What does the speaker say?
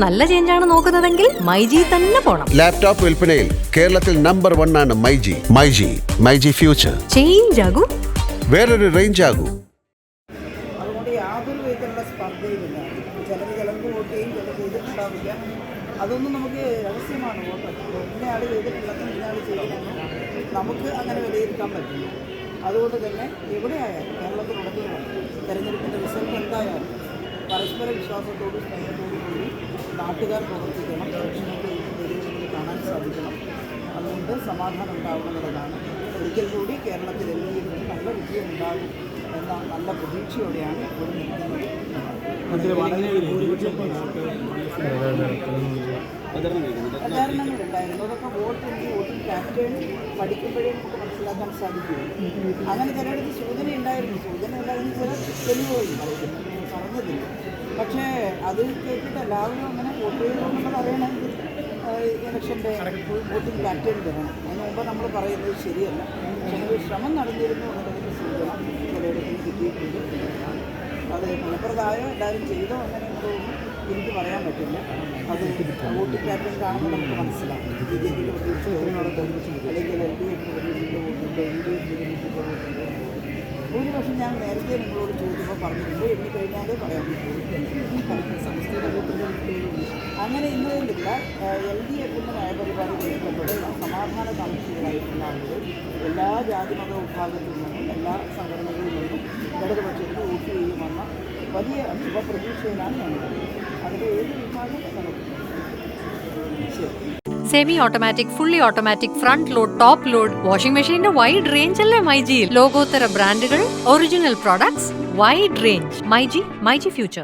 നല്ല ചേഞ്ചാണ് നോക്കുന്നതെങ്കിൽ മൈജി തന്നെ പോണം. ലാപ്ടോപ്പ് വിൽപ്പനയിൽ കേരളത്തിൽ നമ്പർ വൺ ആണ് മൈജി. മൈജി മൈജി ഫ്യൂച്ചർ ചേഞ്ച് ആകും. വേറൊരു റേഞ്ച് ആകൂ. അതുകൊണ്ട് യാതൊരു വിധത്തിലുള്ള സ്പർദ്ധയുമില്ല ചിലർ ചിലർക്ക് വോട്ട് ചെയ്യും ചിലർ ചെയ്തിട്ടുണ്ടാവില്ല. അതൊന്നും നമുക്ക് രഹസ്യമാണ് വോട്ട്. ഇന്നയാൾ ചെയ്തിട്ടുള്ളത് ഇന്നയാൾ ചെയ്തില്ലെന്ന് നമുക്ക് അങ്ങനെ വിലയിരുത്താൻ പറ്റില്ല. അതുകൊണ്ട് തന്നെ എവിടെയായാലും കേരളത്തിലുടനീളം തെരഞ്ഞെടുപ്പിന്റെ റിസൾട്ട് എന്തായാലും പരസ്പര വിശ്വാസത്തോടും സ്നേഹത്തോടും കൂടി നാട്ടുകാർ പ്രവർത്തിക്കണം. ഇലക്ഷനൊക്കെ വെല്ലുവിളികൾ കാണാൻ സാധിക്കണം. അതുകൊണ്ട് സമാധാനം ഉണ്ടാവണമെന്നതാണ് ഒരിക്കൽ കൂടി കേരളത്തിൽ എല്ലാവരും നല്ല വിജയം ഉണ്ടാകും എന്ന നല്ല പ്രതീക്ഷയോടെയാണ് നിൽക്കുന്നത്. പ്രചാരണങ്ങളുണ്ടായിരുന്നു അതൊക്കെ വോട്ടിന്റെ വോട്ടിംഗ് പാറ്റേൺ പഠിക്കുമ്പോഴേ നമുക്ക് മനസ്സിലാക്കാൻ സാധിക്കും. അങ്ങനെ ചിലയിടത്ത് സൂചന ഉണ്ടായിരുന്നു സൂചന ഉണ്ടായിരുന്നു ചില തെളിവുകളും പറയുന്നു പറഞ്ഞതില്ല പക്ഷേ അത് കേട്ടിട്ട് എല്ലാവരും അങ്ങനെ വോട്ട് ചെയ്തു എന്നുള്ളത് അറിയണമെങ്കിൽ ഇലക്ഷന്റെ വോട്ടിംഗ് പാറ്റേൺ തരണം അതിന് മുമ്പ് നമ്മൾ പറയുന്നത് ശരിയല്ല. പക്ഷേ ഒരു ശ്രമം നടന്നിരുന്നു എന്നുള്ളതിന്റെ സൂചന ചിലയിടത്തും കിട്ടിയിട്ടുണ്ട്. അത് ഫലപ്രദമായോ എല്ലാവരും ചെയ്തോ അങ്ങനെ എനിക്ക് പറയാൻ പറ്റില്ല. അത് വോട്ടിംഗ് പാറ്റേൺ കാണുമ്പോൾ നമുക്ക് മനസ്സിലാവും. ബി ജെ പ്രതീക്ഷിക്കുന്നതോടൊപ്പം അല്ലെങ്കിൽ എൽ ഡി എഫിന്റെ പ്രതീക്ഷിക്കുന്ന എൽ എൻ ഡി എഫിന്റെ ഭൂരിപക്ഷം ഞാൻ നേരത്തെ നിങ്ങളോട് ചോദിക്കുമ്പോൾ പറഞ്ഞിട്ടുണ്ട്. എനിക്ക് കഴിഞ്ഞാലേ പറയാൻ പറ്റുള്ളൂ അങ്ങനെ ഇന്നതിലില്ല എൽ ഡി എഫിന്റെ നയപരിപാടി ബന്ധപ്പെടുന്ന സമാധാന കമ്മിറ്റികളായിട്ടുള്ള ആളുകൾ എല്ലാ ജാതിമത വിഭാഗത്തിൽ നിന്നും എല്ലാ സംഘടനകളിൽ നിന്നും ഇടതുപക്ഷത്തിൽ വോട്ട് ചെയ്യുമെന്ന വലിയ ശുഭപ്രതീക്ഷയിലാണ് ഞങ്ങൾ അതിന്റെ ഏത് വിഭാഗം ശരി. Semi automatic fully automatic front load top load washing മെഷീന്റെ വൈഡ് റേഞ്ച് അല്ലേ മൈജിയിൽ ലോകോത്തര ബ്രാൻഡുകൾ original products wide range myG myG future